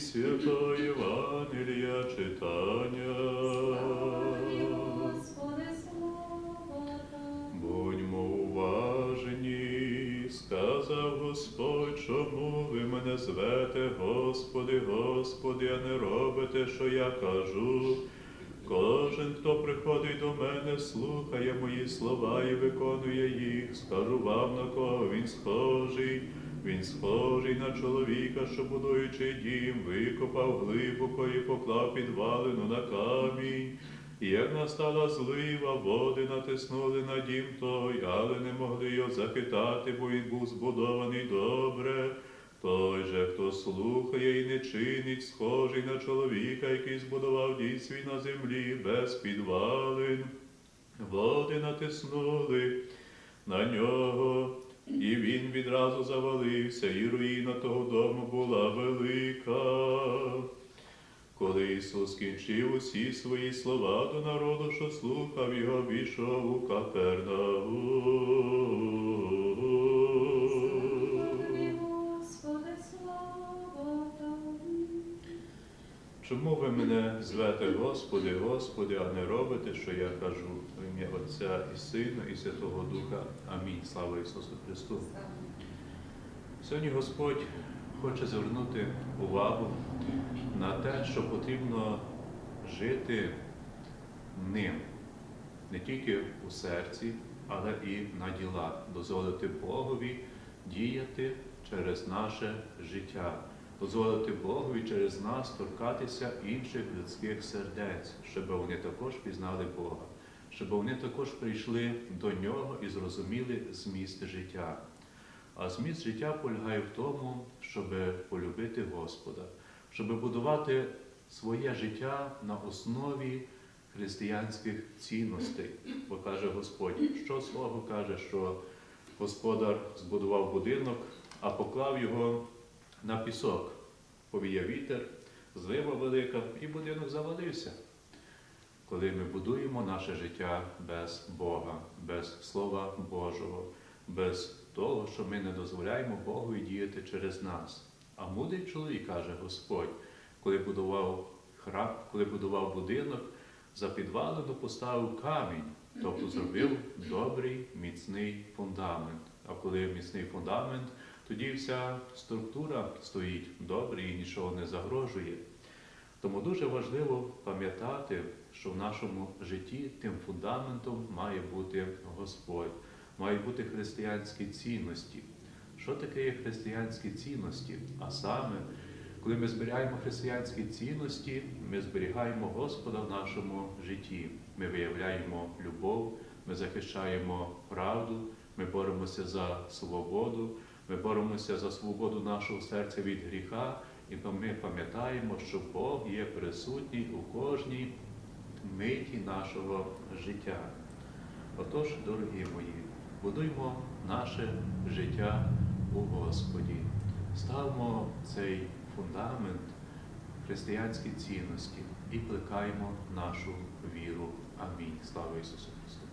Святого Євангелія читання. Господи, Будьмо уважні, сказав Господь, чому ви мене звете, Господи, Господи, а не робите, що я кажу. Кожен, хто приходить до мене, слухає мої слова і виконує їх, скажу вам, на кого він схожий. Він схожий на чоловіка, що будуючи дім, викопав глибоко і поклав підвалину на камінь. І Як настала злива, води натиснули на дім той, але не могли його захитати, бо він був збудований добре. Той же, хто слухає і не чинить, схожий на чоловіка, який збудував дім свій на землі без підвалин. Води натиснули на нього, і він відразу завалився, і руїна того дому була велика. Коли Ісус скінчив усі свої слова до народу, що слухав його, війшов у Капернаум. Чому ви мене звете Господи, Господи, а не робите, що я кажу? В ім'я Отця і Сина, і Святого Духа. Амінь. Слава Ісусу Христу. Сьогодні Господь хоче звернути увагу на те, що потрібно жити ним, не тільки у серці, але і на ділах, дозволити Богові діяти через наше життя, дозволити Богові через нас торкатися інших людських сердець, щоб вони також пізнали Бога, щоб вони також прийшли до Нього і зрозуміли зміст життя. А зміст життя полягає в тому, щоб полюбити Господа, щоб будувати своє життя на основі християнських цінностей. Бо каже Господь, що свого каже, що господар збудував будинок, а поклав його на пісок. Повіяв вітер, злива велика, і будинок завалився. Коли ми будуємо наше життя без Бога, без Слова Божого, без того, що ми не дозволяємо Богу діяти через нас. А мудрий чоловік, каже Господь, коли будував храм, коли будував будинок, за підвалину поставив камінь, тобто зробив добрий міцний фундамент. А коли міцний фундамент, тоді вся структура стоїть добре і нічого не загрожує. Тому дуже важливо пам'ятати, що в нашому житті тим фундаментом має бути Господь, мають бути християнські цінності. Що таке є християнські цінності? А саме, коли ми зберігаємо християнські цінності, ми зберігаємо Господа в нашому житті. Ми виявляємо любов, ми захищаємо правду, ми боремося за свободу, ми боремося за свободу нашого серця від гріха, і ми пам'ятаємо, що Бог є присутній у кожній миті нашого життя. Отож, дорогі мої, будуймо наше життя у Господі, ставмо цей фундамент християнські цінності і плекаємо нашу віру. Амінь. Слава Ісусу Христу!